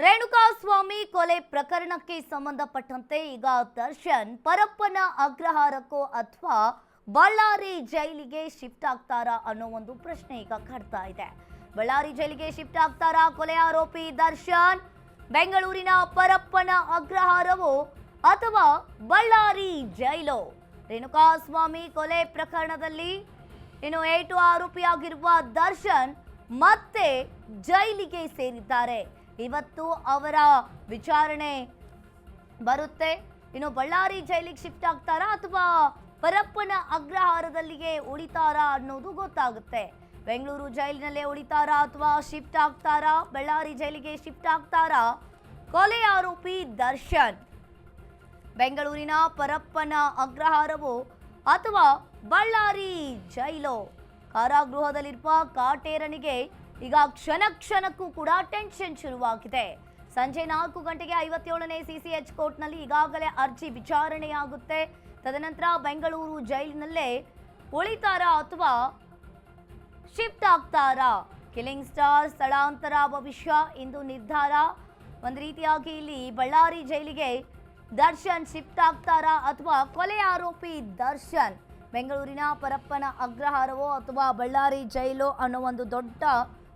ರೇಣುಕಾಸ್ವಾಮಿ ಕೊಲೆ ಪ್ರಕರಣಕ್ಕೆ ಸಂಬಂಧಪಟ್ಟಂತೆ ಈಗ ದರ್ಶನ್ ಪರಪ್ಪನ ಅಗ್ರಹಾರಕ್ಕೋ ಅಥವಾ ಬಳ್ಳಾರಿ ಜೈಲಿಗೆ ಶಿಫ್ಟ್ ಆಗ್ತಾರಾ ಅನ್ನೋ ಒಂದು ಪ್ರಶ್ನೆ ಈಗ ಕಾಡ್ತಾ ಇದೆ. ಬಳ್ಳಾರಿ ಜೈಲಿಗೆ ಶಿಫ್ಟ್ ಆಗ್ತಾರಾ ಕೊಲೆ ಆರೋಪಿ ದರ್ಶನ್? ಬೆಂಗಳೂರಿನ ಪರಪ್ಪನ ಅಗ್ರಹಾರವೋ ಅಥವಾ ಬಳ್ಳಾರಿ ಜೈಲು? ರೇಣುಕಾಸ್ವಾಮಿ ಕೊಲೆ ಪ್ರಕರಣದಲ್ಲಿ ಇನ್ನು ಏಟು ಆರೋಪಿಯಾಗಿರುವ ದರ್ಶನ್ ಮತ್ತೆ ಜೈಲಿಗೆ ಸೇರಿದ್ದಾರೆ. ಇವತ್ತು ಅವರ ವಿಚಾರಣೆ ಬರುತ್ತೆ. ಇನ್ನು ಬಳ್ಳಾರಿ ಜೈಲಿಗೆ ಶಿಫ್ಟ್ ಆಗ್ತಾರಾ ಅಥವಾ ಪರಪ್ಪನ ಅಗ್ರಹಾರದಲ್ಲಿಗೆ ಉಳಿತಾರಾ ಅನ್ನೋದು ಗೊತ್ತಾಗುತ್ತೆ. ಬೆಂಗಳೂರು ಜೈಲಿನಲ್ಲೇ ಉಳಿತಾರಾ ಅಥವಾ ಶಿಫ್ಟ್ ಆಗ್ತಾರಾ? ಬಳ್ಳಾರಿ ಜೈಲಿಗೆ ಶಿಫ್ಟ್ ಆಗ್ತಾರಾ? ಕೊಲೆ ಆರೋಪಿ ದರ್ಶನ್. ಬೆಂಗಳೂರಿನ ಪರಪ್ಪನ ಅಗ್ರಹಾರವೋ ಅಥವಾ ಬಳ್ಳಾರಿ ಜೈಲು? ಕಾರಾಗೃಹದಲ್ಲಿರುವ ಕಾಟೇರನಿಗೆ ಈಗ ಕ್ಷಣ ಕ್ಷಣಕ್ಕೂ ಕೂಡ ಟೆನ್ಷನ್ ಶುರುವಾಗಿದೆ. ಸಂಜೆ ನಾಲ್ಕು ಗಂಟೆಗೆ ಐವತ್ತೇಳನೇ ಸಿಸಿಎಚ್ ಕೋರ್ಟ್ನಲ್ಲಿ ಈಗಾಗಲೇ ಅರ್ಜಿ ವಿಚಾರಣೆಯಾಗುತ್ತೆ. ತದನಂತರ ಬೆಂಗಳೂರು ಜೈಲಿನಲ್ಲೇ ಉಳಿತಾರಾ ಅಥವಾ ಶಿಫ್ಟ್ ಆಗ್ತಾರಾ? ಕಿಲಿಂಗ್ ಸ್ಟಾರ್ ಸ್ಥಳಾಂತರ ಭವಿಷ್ಯ, ಇಂದು ನಿರ್ಧಾರ? ಒಂದು ರೀತಿಯಾಗಿ ಇಲ್ಲಿ ಬಳ್ಳಾರಿ ಜೈಲಿಗೆ ದರ್ಶನ್ ಶಿಫ್ಟ್ ಆಗ್ತಾರಾ ಅಥವಾ ಕೊಲೆ ಆರೋಪಿ ದರ್ಶನ್? ಬೆಂಗಳೂರಿನ ಪರಪ್ಪನ ಅಗ್ರಹಾರವೋ ಅಥವಾ ಬಳ್ಳಾರಿ ಜೈಲೋ ಅನ್ನೋ ಒಂದು ದೊಡ್ಡ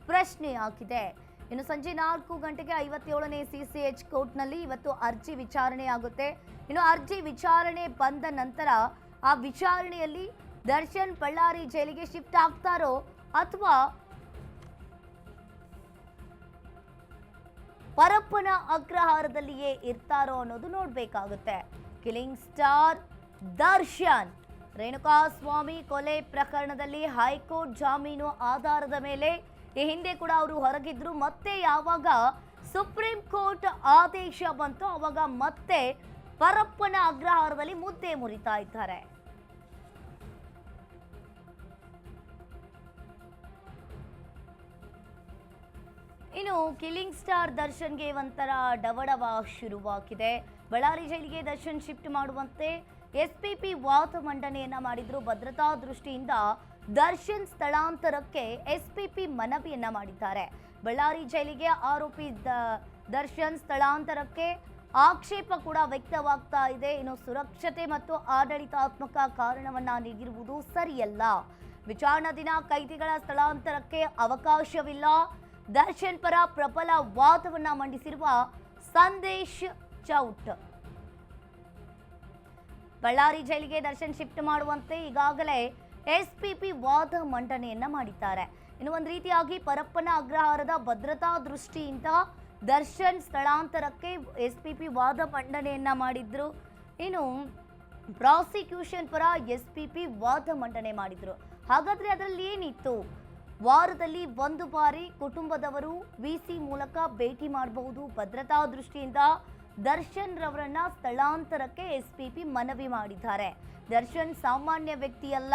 ಪ್ರಶ್ನೆ ಆಗಿದೆ ಇನ್ನು ಸಂಜೆ ನಾಲ್ಕು ಗಂಟೆಗೆ ಐವತ್ತೇಳನೇ ಸಿ ಸಿ ಎಚ್ ಕೋರ್ಟ್ನಲ್ಲಿ ಇವತ್ತು ಅರ್ಜಿ ವಿಚಾರಣೆ ಆಗುತ್ತೆ. ಇನ್ನು ಅರ್ಜಿ ವಿಚಾರಣೆ ಬಂದ ನಂತರ ಆ ವಿಚಾರಣೆಯಲ್ಲಿ ದರ್ಶನ್ ಬಳ್ಳಾರಿ ಜೈಲಿಗೆ ಶಿಫ್ಟ್ ಆಗ್ತಾರೋ ಅಥವಾ ಪರಪ್ಪನ ಅಗ್ರಹಾರದಲ್ಲಿಯೇ ಇರ್ತಾರೋ ಅನ್ನೋದು ನೋಡಬೇಕಾಗುತ್ತೆ. ಕಿಲಿಂಗ್ ಸ್ಟಾರ್ ದರ್ಶನ್, ರೇಣುಕಾಸ್ವಾಮಿ ಕೊಲೆ ಪ್ರಕರಣದಲ್ಲಿ ಹೈಕೋರ್ಟ್ ಜಾಮೀನು ಆಧಾರದ ಮೇಲೆ ಈ ಹಿಂದೆ ಕೂಡ ಅವರು ಹೊರಗಿದ್ರು. ಮತ್ತೆ ಯಾವಾಗ ಸುಪ್ರೀಂ ಕೋರ್ಟ್ ಆದೇಶ ಬಂತು ಅವಾಗ ಮತ್ತೆ ಪರಪ್ಪನ ಅಗ್ರಹಾರದಲ್ಲಿ ಮುದ್ದೆ ಮುರಿತಾ ಇದ್ದಾರೆ. ಇನ್ನು ಕಿಲಿಂಗ್ ಸ್ಟಾರ್ ದರ್ಶನ್ಗೆ ಒಂಥರ ಡವಡವ ಶುರುವಾಗಿದೆ. ಬಳ್ಳಾರಿ ಜೈಲಿಗೆ ದರ್ಶನ್ ಶಿಫ್ಟ್ ಮಾಡುವಂತೆ ಎಸ್ ಪಿ ಪಿ ವಾದ ಮಂಡನೆಯನ್ನ ಮಾಡಿದ್ರು. ಭದ್ರತಾ ದೃಷ್ಟಿಯಿಂದ ದರ್ಶನ್ ಸ್ಥಳಾಂತರಕ್ಕೆ ಎಸ್ಪಿಪಿ ಮನವಿಯನ್ನ ಮಾಡಿದ್ದಾರೆ. ಬಳ್ಳಾರಿ ಜೈಲಿಗೆ ಆರೋಪಿ ದರ್ಶನ್ ಸ್ಥಳಾಂತರಕ್ಕೆ ಆಕ್ಷೇಪ ಕೂಡ ವ್ಯಕ್ತವಾಗ್ತಾ ಇದೆ. ಇನ್ನು ಸುರಕ್ಷತೆ ಮತ್ತು ಆಡಳಿತಾತ್ಮಕ ಕಾರಣವನ್ನ ನೀಡಿರುವುದು ಸರಿಯಲ್ಲ. ವಿಚಾರಣಾ ದಿನ ಕೈದಿಗಳ ಸ್ಥಳಾಂತರಕ್ಕೆ ಅವಕಾಶವಿಲ್ಲ. ದರ್ಶನ್ ಪರ ಪ್ರಬಲ ವಾದವನ್ನ ಮಂಡಿಸಿರುವ ಸಂದೇಶ್ ಚೌಟ್. ಬಳ್ಳಾರಿ ಜೈಲಿಗೆ ದರ್ಶನ್ ಶಿಫ್ಟ್ ಮಾಡುವಂತೆ ಈಗಾಗಲೇ ಎಸ್ಪಿಪಿ ವಾದ ಮಂಡನೆಯನ್ನ ಮಾಡಿದ್ದಾರೆ. ಇನ್ನು ಒಂದು ರೀತಿಯಾಗಿ ಪರಪ್ಪನ ಅಗ್ರಹಾರದ ಭದ್ರತಾ ದೃಷ್ಟಿಯಿಂದ ದರ್ಶನ್ ಸ್ಥಳಾಂತರಕ್ಕೆ ಎಸ್ಪಿಪಿ ವಾದ ಮಂಡನೆಯನ್ನ ಮಾಡಿದ್ರು. ಇನ್ನು ಪ್ರಾಸಿಕ್ಯೂಷನ್ ಪರ ಎಸ್ಪಿಪಿ ವಾದ ಮಂಡನೆ ಮಾಡಿದ್ರು. ಹಾಗಾದ್ರೆ ಅದರಲ್ಲಿ ಏನಿತ್ತು? ವಾರದಲ್ಲಿ ಒಂದು ಬಾರಿ ಕುಟುಂಬದವರು ವಿಸಿ ಮೂಲಕ ಭೇಟಿ ಮಾಡಬಹುದು. ಭದ್ರತಾ ದೃಷ್ಟಿಯಿಂದ ದರ್ಶನ್ ರವರನ್ನ ಸ್ಥಳಾಂತರಕ್ಕೆ ಎಸ್ಪಿಪಿ ಮನವಿ ಮಾಡಿದ್ದಾರೆ. ದರ್ಶನ್ ಸಾಮಾನ್ಯ ವ್ಯಕ್ತಿಯಲ್ಲ.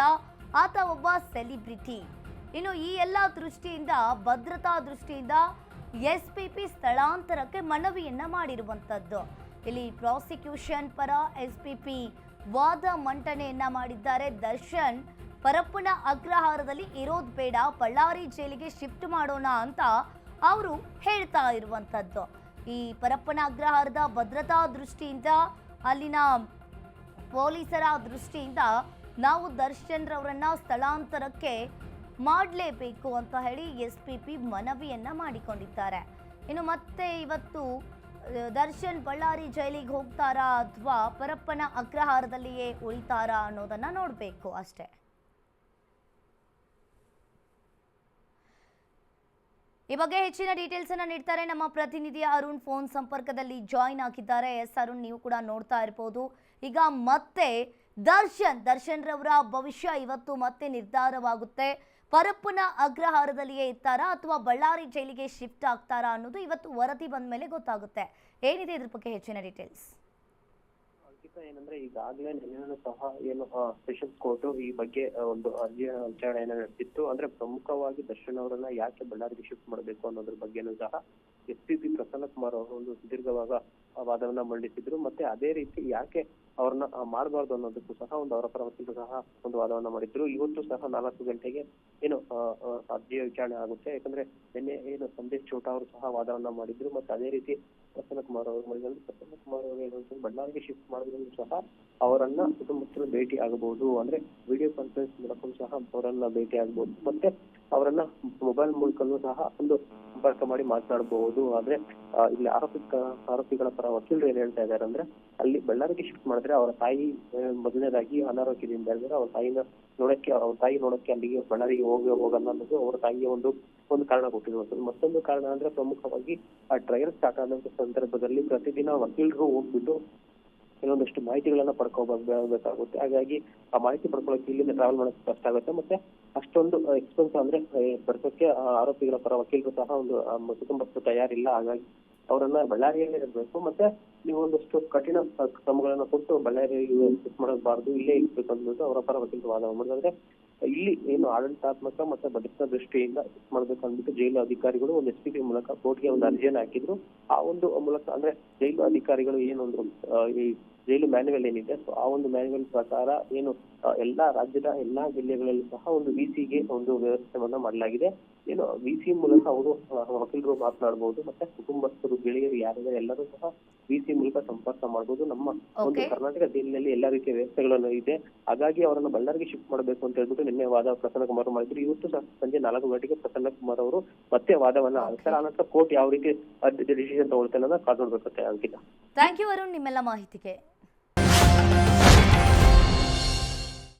ಆತ ಒಬ್ಬ ಸೆಲಿಬ್ರಿಟಿ. ಇನ್ನು ಈ ಎಲ್ಲ ದೃಷ್ಟಿಯಿಂದ, ಭದ್ರತಾ ದೃಷ್ಟಿಯಿಂದ ಎಸ್ ಪಿ ಪಿ ಸ್ಥಳಾಂತರಕ್ಕೆ ಮನವಿಯನ್ನ ಮಾಡಿರುವಂತದ್ದು ಇಲ್ಲಿ ಪ್ರಾಸಿಕ್ಯೂಷನ್ ಪರ ಎಸ್ ಪಿ ಪಿ ವಾದ ಮಂಡನೆಯನ್ನ ಮಾಡಿದ್ದಾರೆ. ದರ್ಶನ್, ಪರಪ್ಪನ ಅಗ್ರಹಾರದಲ್ಲಿ ಇರೋದು ಬೇಡ, ಬಳ್ಳಾರಿ ಜೈಲಿಗೆ ಶಿಫ್ಟ್ ಮಾಡೋಣ ಅಂತ ಅವರು ಹೇಳ್ತಾ ಇರುವಂಥದ್ದು. ಈ ಪರಪ್ಪನ ಅಗ್ರಹಾರದ ಭದ್ರತಾ ದೃಷ್ಟಿಯಿಂದ, ಅಲ್ಲಿನ ಪೊಲೀಸರ ದೃಷ್ಟಿಯಿಂದ ನಾವು ದರ್ಶನ್ ರವರನ್ನ ಸ್ಥಳಾಂತರಕ್ಕೆ ಮಾಡಲೇಬೇಕು ಅಂತ ಹೇಳಿ ಎಸ್ ಪಿ ಪಿ ಮನವಿಯನ್ನ ಮಾಡಿಕೊಂಡಿದ್ದಾರೆ. ಇನ್ನು ಮತ್ತೆ ಇವತ್ತು ದರ್ಶನ್ ಬಳ್ಳಾರಿ ಜೈಲಿಗೆ ಹೋಗ್ತಾರಾ ಅಥವಾ ಪರಪ್ಪನ ಅಗ್ರಹಾರದಲ್ಲಿಯೇ ಉಳಿತಾರಾ ಅನ್ನೋದನ್ನ ನೋಡಬೇಕು ಅಷ್ಟೇ. ಈ ಬಗ್ಗೆ ಹೆಚ್ಚಿನ ಡೀಟೇಲ್ಸ್ ಅನ್ನ ನೀಡ್ತಾರೆ ನಮ್ಮ ಪ್ರತಿನಿಧಿ ಅರುಣ್ ಫೋನ್ ಸಂಪರ್ಕದಲ್ಲಿ ಜಾಯಿನ್ ಆಗಿದ್ದಾರೆ. ಎಸ್ ಅರುಣ್, ನೀವು ಕೂಡ ನೋಡ್ತಾ ಇರ್ಬೋದು. ಈಗ ಮತ್ತೆ ದರ್ಶನ್ ದರ್ಶನ್ ರವರ ಭವಿಷ್ಯ ಇವತ್ತು ಮತ್ತೆ ನಿರ್ಧಾರವಾಗುತ್ತೆ. ಪರಪ್ಪನ ಅಗ್ರಹಾರದಲ್ಲಿಯೇ ಇರ್ತಾರಾ ಅಥವಾ ಬಳ್ಳಾರಿ ಜೈಲಿಗೆ ಶಿಫ್ಟ್ ಆಗ್ತಾರಾ ಅನ್ನೋದು ಇವತ್ತು ವರದಿ ಬಂದ ಮೇಲೆ ಗೊತ್ತಾಗುತ್ತೆ. ಏನಿದೆ ಇದ್ರ ಬಗ್ಗೆ ಹೆಚ್ಚಿನ ಡೀಟೇಲ್ಸ್ ಏನಂದ್ರೆ ಈಗಾಗಲೇ ನಿನ್ನೆನೂ ಸಹ ಏನು ಸ್ಪೆಷಲ್ ಕೋರ್ಟ್ ಈ ಬಗ್ಗೆ ಒಂದು ಅರ್ಜಿಯ ವಿಚಾರಣೆಯನ್ನ ನಡೆಸಿತ್ತು ಅಂದ್ರೆ ಪ್ರಮುಖವಾಗಿ ದರ್ಶನ್ ಅವರನ್ನ ಯಾಕೆ ಬಳ್ಳಾರಿಗೆ ಶಿಫ್ಟ್ ಮಾಡಬೇಕು ಅನ್ನೋದ್ರ ಬಗ್ಗೆನೂ ಸಹ S P P Prasanna Kumar ಅವರು ಒಂದು ಸುದೀರ್ಘವಾದ ವಾದವನ್ನ ಮಂಡಿಸಿದ್ರು. ಮತ್ತೆ ಅದೇ ರೀತಿ ಯಾಕೆ ಅವ್ರನ್ನ ಮಾಡಬಾರ್ದು ಅನ್ನೋದಕ್ಕೂ ಸಹ ಒಂದು ಅವರ ಪರ ಸಹ ಒಂದು ವಾದವನ್ನ ಮಾಡಿದ್ರು. ಇವತ್ತು ಸಹ ನಾಲ್ಕು ಗಂಟೆಗೆ ಏನು ಅರ್ಜಿಯ ವಿಚಾರಣೆ ಆಗುತ್ತೆ. ಯಾಕಂದ್ರೆ ನಿನ್ನೆ ಏನು ಸಂದೇಶ್ ಚೋಟಾ ಅವರು ಸಹ ವಾದವನ್ನ ಮಾಡಿದ್ರು. ಮತ್ತೆ ಅದೇ ರೀತಿ ಪ್ರಸನ್ನ ಕುಮಾರ್ ಅವರು ಮಾಡಿದ್ರು. ಪ್ರಸನ್ನ ಕುಮಾರ್ ಅವರು ಏನು ಬಳ್ಳಾರಿಗೆ ಶಿಫ್ಟ್ ಮಾಡಿದ್ರು ಸಹ ಅವರನ್ನ ಕುಟುಂಬಸ್ಥರು ಭೇಟಿ ಆಗಬಹುದು ಅಂದ್ರೆ ವಿಡಿಯೋ ಕಾನ್ಫರೆನ್ಸ್ ಮೂಲಕ ಸಹ ಅವರನ್ನ ಭೇಟಿ ಆಗಬಹುದು ಮತ್ತೆ ಅವರನ್ನ ಮೊಬೈಲ್ ಮೂಲಕನೂ ಸಹ ಒಂದು ಸಂಪರ್ಕ ಮಾಡಿ ಮಾತನಾಡಬಹುದು ಆದ್ರೆ ಇಲ್ಲಿ ಆರೋಪಿ ಆರೋಪಿಗಳ ಪರ ವಕೀಲರು ಏನ್ ಹೇಳ್ತಾ ಇದಾರೆ ಅಂದ್ರೆ, ಅಲ್ಲಿ ಬಳ್ಳಾರಿಗೆ ಶಿಫ್ಟ್ ಮಾಡಿದ್ರೆ ಅವರ ತಾಯಿ ಮೊದಲನೇದಾಗಿ ಅನಾರೋಗ್ಯದಿಂದ ಹೇಳಿದ್ರೆ ಅವ್ರ ತಾಯಿನ ನೋಡಕ್ಕೆ, ಅವ್ರ ತಾಯಿ ನೋಡಕ್ಕೆ ಅಲ್ಲಿಗೆ ಬಳ್ಳಾರಿಗೆ ಹೋಗಿ ಹೋಗಲ್ಲ ಅನ್ನೋದು ಅವರ ತಾಯಿಯ ಒಂದು ಒಂದು ಕಾರಣ ಕೊಟ್ಟಿರುವಂತದ್ದು ಮತ್ತೊಂದು ಕಾರಣ ಅಂದ್ರೆ ಪ್ರಮುಖವಾಗಿ, ಆ ಟ್ರಯಲ್ ಸ್ಟಾರ್ಟ್ ಆದಂತ ಸಂದರ್ಭದಲ್ಲಿ ಪ್ರತಿದಿನ ವಕೀಲರು ಹೋಗ್ಬಿಟ್ಟು ಕೆಲವೊಂದಷ್ಟು ಮಾಹಿತಿಗಳನ್ನ ಪಡ್ಕೋಬೇಕಾಗುತ್ತೆ ಹಾಗಾಗಿ ಆ ಮಾಹಿತಿ ಪಡ್ಕೊಳ್ಳೋಕೆ ಇಲ್ಲಿಂದ ಟ್ರಾವೆಲ್ ಮಾಡೋಕೆ ಕಷ್ಟ ಆಗುತ್ತೆ. ಮತ್ತೆ ಅಷ್ಟೊಂದು ಎಕ್ಸ್ಪೆನ್ಸ್ ಅಂದ್ರೆ ಬರ್ಸೋಕೆ ಆರೋಪಿಗಳ ಪರ ವಕೀಲರು ಸಹ ಒಂದು ಕುಟುಂಬಕ್ಕೂ ತಯಾರಿಲ್ಲ. ಹಾಗಾಗಿ ಅವರನ್ನ ಬಳ್ಳಾರಿಯಲ್ಲೇ ಇರಬೇಕು. ಮತ್ತೆ ನೀವು ಒಂದಷ್ಟು ಕಠಿಣ ಕ್ರಮಗಳನ್ನ ಕೊಟ್ಟು ಬಳ್ಳಾರಿ ಮಾಡಬಾರ್ದು. ಇಲ್ಲೇ ಇರ್ಬೇಕು ಅಂದ್ಬಿಟ್ಟು ಅವರ ಪರ ವಕೀಲರು ವಾದ ಮಾಡಿದ್ರೆ ಇಲ್ಲಿ ಏನು ಆಡಳಿತಾತ್ಮಕ ಮತ್ತೆ ಭದ್ರತಾ ದೃಷ್ಟಿಯಿಂದ ಶಿಫ್ಟ್ ಮಾಡ್ಬೇಕು ಅಂದ್ಬಿಟ್ಟು ಜೈಲು ಅಧಿಕಾರಿಗಳು ಒಂದು ಎಸ್ ಪಿ ಮೂಲಕ ಕೋರ್ಟ್ಗೆ ಒಂದು ಅರ್ಜಿಯನ್ನು ಹಾಕಿದ್ರು. ಆ ಒಂದು ಮೂಲಕ ಅಂದ್ರೆ ಜೈಲು ಅಧಿಕಾರಿಗಳು ಏನೊಂದು ಈ ಜೈಲು ಮ್ಯಾನ್ಯುವಲ್ ಏನಿದೆ ಸೊ ಆ ಒಂದು ಮ್ಯಾನ್ಯುವಲ್ ಪ್ರಕಾರ ಏನು ಎಲ್ಲಾ ರಾಜ್ಯದ ಎಲ್ಲಾ ಜಿಲ್ಲೆಗಳಲ್ಲಿ ಸಹ ಒಂದು ವಿಸಿಗೆ ಒಂದು ವ್ಯವಸ್ಥೆವನ್ನ ಮಾಡಲಾಗಿದೆ. ಏನು ವಿಸಿ ಮೂಲಕ ಅವರು ವಕೀಲರು ಮಾತನಾಡಬಹುದು ಮತ್ತೆ ಕುಟುಂಬಸ್ಥರು ಗೆಳೆಯರು ಯಾರಿದ್ದಾರೆ ಎಲ್ಲರೂ ಸಹ ವಿಸಿ ಮೂಲಕ ಸಂಪರ್ಕ ಮಾಡಬಹುದು ನಮ್ಮ ಒಂದು ಕರ್ನಾಟಕ ಜೈಲಿನಲ್ಲಿ ಎಲ್ಲಾ ರೀತಿಯ ವ್ಯವಸ್ಥೆಗಳನ್ನು ಇದೆ. ಹಾಗಾಗಿ ಅವರನ್ನು ಬಳ್ಳಾರಿಗೆ ಶಿಫ್ಟ್ ಮಾಡಬೇಕು ಅಂತ ಹೇಳ್ಬಿಟ್ಟು ನಿನ್ನೆ ವಾದ ಪ್ರಸನ್ನ ಕುಮಾರ್ ಮಾಡಿದ್ರು. ಇವತ್ತು ಸಹ ಸಂಜೆ ನಾಲ್ಕು ಗಂಟೆಗೆ ಪ್ರಸನ್ನ ಕುಮಾರ್ ಅವರು ಮತ್ತೆ ವಾದವನ್ನ ಆಡ್ತಾರೆ ಆನಂತರ ಕೋರ್ಟ್ ಯಾವ ರೀತಿ ಡಿಸಿಷನ್ ತಗೊಳ್ತಾರೆ ಅನ್ನೋದನ್ನ ಕಾದು ಅಂಕಿತ. ಥ್ಯಾಂಕ್ ಯು ಅರುಣ್ ನಿಮ್ಮೆಲ್ಲ ಮಾಹಿತಿಗೆ.